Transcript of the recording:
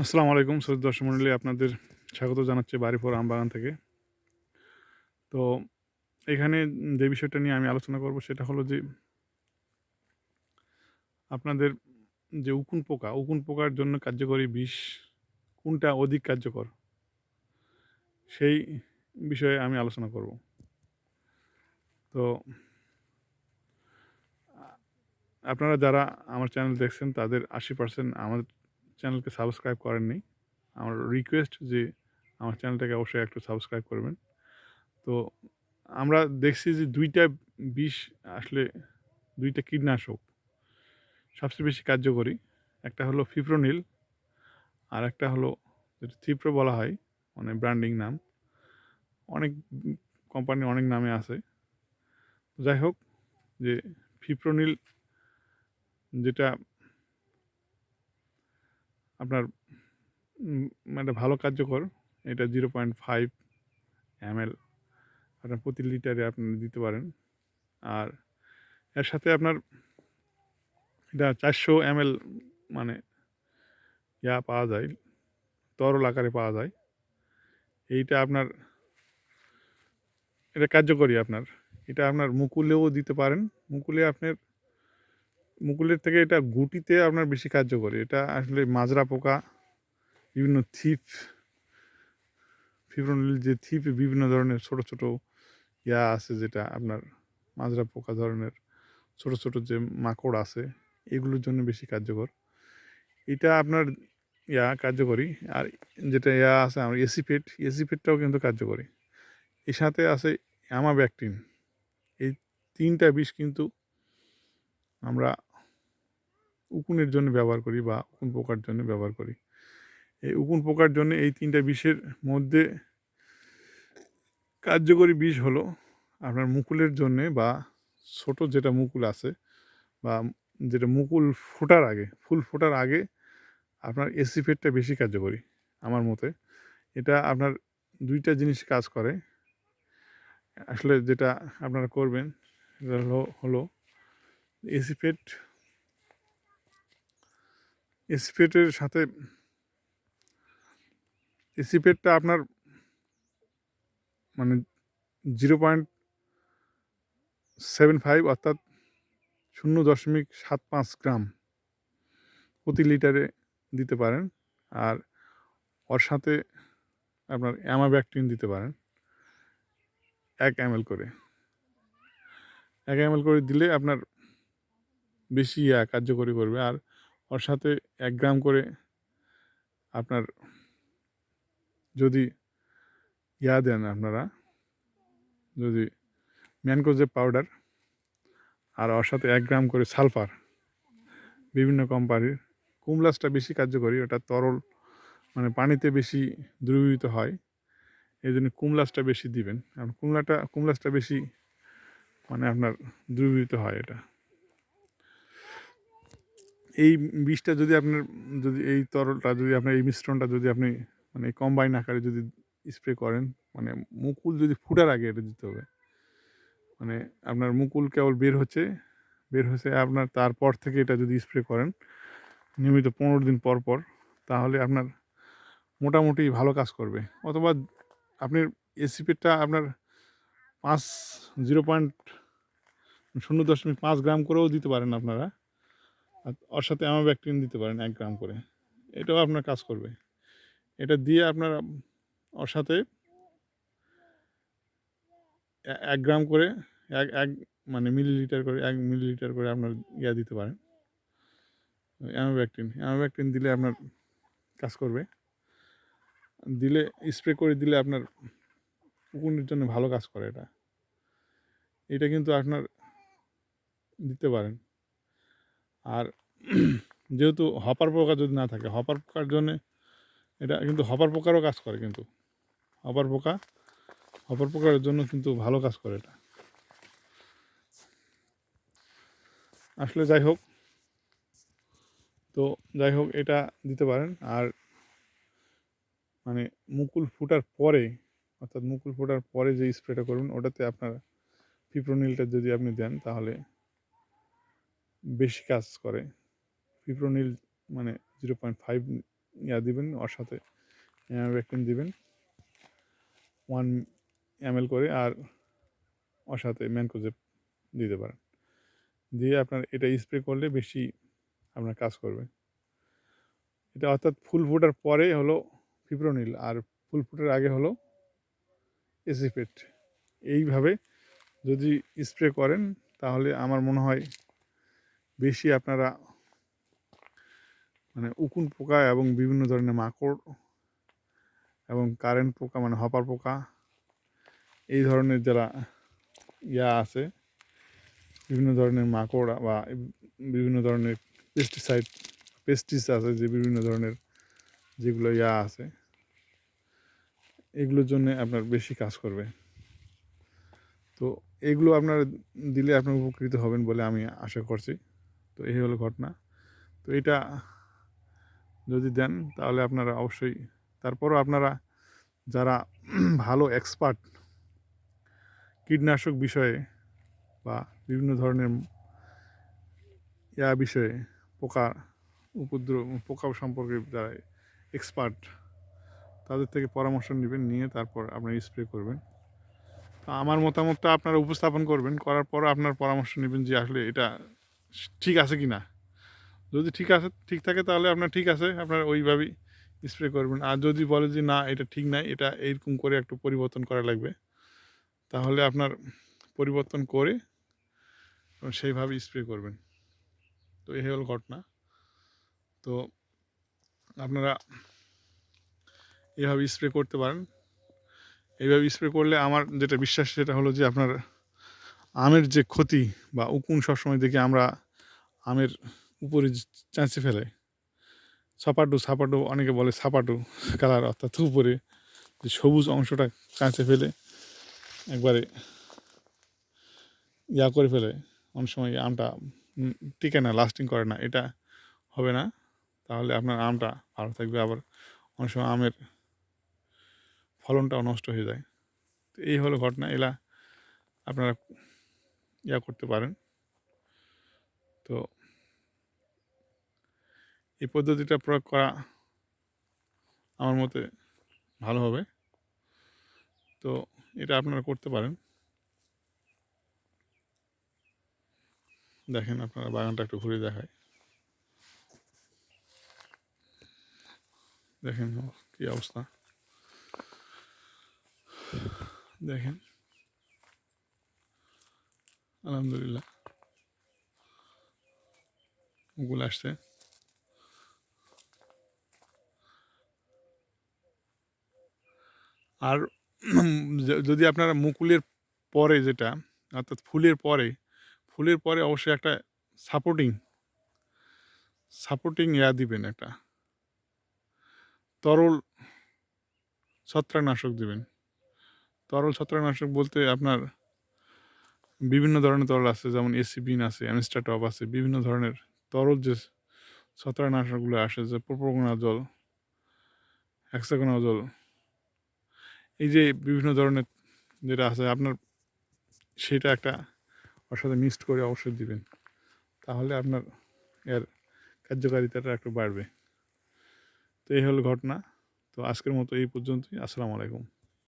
আসসালামু আলাইকুম সৈয়দ দর্শক মন্ডলী আপনাদের স্বাগত জানাচ্ছি বাড়িপুর আমবাগান থেকে। তো এখানে যে বিষয়টা নিয়ে আমি আলোচনা করব সেটা হলো যে আপনাদের যে উকুন পোকা, উকুন পোকার জন্য কার্যকরী বিষ কোনটা অধিক কার্যকর, সেই বিষয়ে আমি আলোচনা করব। তো আপনারা যারা আমার চ্যানেল দেখছেন তাদের আশি পার্সেন্ট আমার চ্যানেলকে সাবস্ক্রাইব করেননি। আমার রিকোয়েস্ট যে আমার চ্যানেলটাকে অবশ্যই একটু সাবস্ক্রাইব করবেন। তো আমরা দেখছি যে দুইটা বিষ আসলে দুইটা কীটনাশক সবচেয়ে বেশি কার্যকরী। একটা হলো ফিপ্রোনিল আর একটা হলো যেটা থিপ্রো বলা হয় মানে ব্র্যান্ডিং নাম। অনেক কোম্পানি অনেক নামে আছে। যাই হোক, যে ফিপ্রোনিল যেটা আপনার মানে ভালো কার্যকর, এটা zero point five M L আপনার প্রতি লিটারে আপনি দিতে পারেন। আর এর সাথে আপনার এটা চারশো এম এল মানে ইয়া পাওয়া যায়, তরল আকারে পাওয়া যায়। এইটা আপনার, এটা কার্যকরী আপনার। এটা আপনার মুকুলেও দিতে পারেন, মুকুলে আপনার মুকুলের থেকে এটা গুটিতে আপনার বেশি কার্যকরী। এটা আসলে মাজরা পোকা, বিভিন্ন থিপ ফিব্রোনিল যে থিপ বিভিন্ন ধরনের ছোট ছোট ইয়া আছে যেটা আপনার মাজরা পোকা ধরনের ছোট ছোট যে মাকড় আছে, এগুলোর জন্য বেশি কার্যকর। এটা আপনার ইয়া কার্যকরী, আর যেটা ইয়া আছে আমার এসিপেট, এসিপেটটাও কিন্তু কার্যকরী। এর সাথে আছে অ্যামাব্যাকটিন এই তিনটা বিষ কিন্তু আমরা উকুনের জন্য ব্যবহার করি বা উকুন পোকার জন্য ব্যবহার করি। এই উকুন পোকার জন্য এই তিনটা বিষের মধ্যে কার্যকরী বিষ হলো আপনার মুকুলের জন্যে বা ছোট যেটা মুকুল আছে বা যেটা মুকুল ফোটার আগে, ফুল ফোটার আগে আপনার এসিফেটটা বেশি কার্যকরী আমার মতে। এটা আপনার দুইটা জিনিস কাজ করে। আসলে যেটা আপনারা করবেন সেটা হলো হলো এসিফেট এসিফেটের সাথে এসিপেটটা আপনার মানে জিরো পয়েন্ট সেভেন ফাইভ অর্থাৎ শূন্য দশমিক সাত পাঁচ গ্রাম প্রতি লিটারে দিতে পারেন। আর ওর সাথে আপনার অ্যামাব্যাকটিন দিতে পারেন। এক এম করে। এক এম করে দিলে আপনার বেশি কার্যকরী করবে। আর ওর সাথে এক গ্রাম করে আপনার যদি ইয়া দেন আপনারা, যদি ম্যানকোজেব পাউডার আর ওর সাথে এক গ্রাম করে সালফার, বিভিন্ন কোম্পানির, কুমলাসটা বেশি কার্যকরী, ওটা তরল মানে পানিতে বেশি দ্রবীভূত হয় এই জন্য কুমলাসটা বেশি দিবেন। আর কুমলাটা, কুমলাসটা বেশি মানে আপনার দ্রবীভূত হয় এটা। এই বিষটা যদি আপনার, যদি এই তরলটা, যদি আপনার এই মিশ্রণটা যদি আপনি মানে কম্বাইন আকারে যদি স্প্রে করেন মানে মুকুল যদি ফুটার আগে এটা দিতে হবে মানে আপনার মুকুল কেবল বের হচ্ছে বের হচ্ছে আপনার তারপর থেকে এটা যদি স্প্রে করেন, নিয়মিত পনেরো দিন পর পর, তাহলে আপনার মোটামুটি ভালো কাজ করবে। অথবা আপনি এসিপিটা আপনার পাঁচ জিরো পয়েন্ট শূন্য দশমিক পাঁচ গ্রাম করেও দিতে পারেন আপনারা। ওর সাথে অ্যামাব্যাকটিন দিতে পারেন এক গ্রাম করে। এটাও আপনার কাজ করবে। এটা দিয়ে আপনার ওর সাথে এক গ্রাম করে, এক এক মানে মিলিলিটার করে, এক মিলিলিটার করে আপনার ইয়া দিতে পারেন। অ্যামোব্যাকটিন অ্যামোব্যাকটিন দিলে আপনার কাজ করবে। দিলে স্প্রে করে দিলে আপনার পুকুরের জন্য ভালো কাজ করে এটা। এটা কিন্তু আপনার দিতে পারেন। আর যেহেতু হপার পোকা যদি না থাকে হপার পোকার জন্যে এটা কিন্তু হপার পোকারও কাজ করে কিন্তু। হপার পোকা হপার পোকার জন্য কিন্তু ভালো কাজ করে এটা। আসলে যাই হোক, তো যাই হোক এটা দিতে পারেন। আর মানে মুকুল ফুটার পরে, অর্থাৎ মুকুল ফোটার পরে যে স্প্রেটা করবেন, ওটাতে আপনার পিপ্রোনিলটা যদি আপনি দেন, তাহলে বেশি কাজ করে। পিপ্রোনিল মানে জিরো পয়েন্ট ফাইভ ইয়া দিবেন, ওর সাথে অ্যামাব্যাকটিন দিবেন। ওয়ান এম করে আর ওর সাথে ম্যানকোজেব দিতে পারেন। দিয়ে আপনার এটা স্প্রে করলে বেশি আপনার কাজ করবে। এটা অর্থাৎ ফুল ফুটার পরে হলো ফিপ্রোনিল আর ফুল ফোটার আগে হলো এসিপেট এইভাবে যদি স্প্রে করেন তাহলে আমার মনে হয় বেশি আপনারা মানে উকুন পোকা এবং বিভিন্ন ধরনের মাকড় এবং কারেন্ট পোকা মানে হপার পোকা এই ধরনের যারা ইয়া আছে, বিভিন্ন ধরনের মাকড় বা বিভিন্ন ধরনের পেস্টিসাইড পেস্টিস আছে যে বিভিন্ন ধরনের যেগুলো ইয়া আছে, এগুলোর জন্য আপনার বেশি কাজ করবে। তো এগুলো আপনার দিলে আপনার উপকৃত হবেন বলে আমি আশা করছি। তো এই হলো ঘটনা। তো এটা যদি দেন তাহলে আপনারা অবশ্যই, তারপরও আপনারা যারা ভালো এক্সপার্ট কীটনাশক বিষয়ে বা বিভিন্ন ধরনের ইয়া বিষয়ে পোকা উপদ্রব, পোকা সম্পর্কে যারা এক্সপার্ট তাদের থেকে পরামর্শ নেবেন, নিয়ে তারপর আপনারা স্প্রে করবেন। তো আমার মতামতটা আপনারা উপস্থাপন করবেন, করার পর আপনার পরামর্শ নেবেন যে আসলে এটা ঠিক আছে কি না যদি ঠিক আছে, ঠিক থাকে তাহলে আপনার ঠিক আছে, আপনার ওইভাবেই স্প্রে করবেন। আর যদি বলে যে না, এটা ঠিক নাই, এটা এইরকম করে একটু পরিবর্তন করা লাগবে, তাহলে আপনার পরিবর্তন করে সেইভাবে স্প্রে করবেন। তো এই হল ঘটনা। তো আপনারা এভাবে স্প্রে করতে পারেন। এইভাবে স্প্রে করলে আমার যেটা বিশ্বাস সেটা হলো যে আপনার আমের যে ক্ষতি বা উকুন সবসময় দেখি আমরা আমের উপরে চাঁচে ফেলে। সাপাটু সাপাটু অনেকে বলে সাপাটু কালার, অর্থাৎ উপরে যে সবুজ অংশটা কাঁচে ফেলে, একবারে ইয়া করে ফেলে। অনেক সময় আমটা টিকে না লাস্টিং করে না, এটা হবে না। তাহলে আপনার আমটা ভালো থাকবে, আবার অনেক সময় আমের ফলনটাও নষ্ট হয়ে যায়। তো এই হলো ঘটনা, এলা আপনারা ইয়া করতে পারেন। তো এই পদ্ধতিটা প্রয়োগ করা আমার মতে ভালো হবে। তো এটা আপনারা করতে পারেন। দেখেন আপনারা বাগানটা একটু ঘুরে দেখায় দেখেন কি অবস্থা। দেখেন। আলহামদুলিল্লাহ মুকুল আসছে। আর যদি আপনারা মুকুলের পরে যেটা, অর্থাৎ ফুলের পরে ফুলের পরে অবশ্যই একটা সাপোর্টিং সাপোর্টিং ইয়া দিবেন একটা। তরল ছত্রাকনাশক দিবেন। তরল ছত্রাকনাশক বলতে আপনার বিভিন্ন ধরনের তরল আছে, যেমন এসিবিন আছে অ্যামিস্টাটপ আছে, বিভিন্ন ধরনের তরল যে ছত্রাকনাশকগুলো আসে, যে প্রোপোগোনা জল হ্যাক্সাগোনা জল, এই যে বিভিন্ন ধরনের যেটা আছে, আপনার সেটা একটা ওর সাথে মিক্সড করে অবশ্যই দিবেন। তাহলে আপনার এর কার্যকারিতাটা একটু বাড়বে। তো এই হলো ঘটনা। তো আজকের মতো এই পর্যন্তই। আসসালামু আলাইকুম।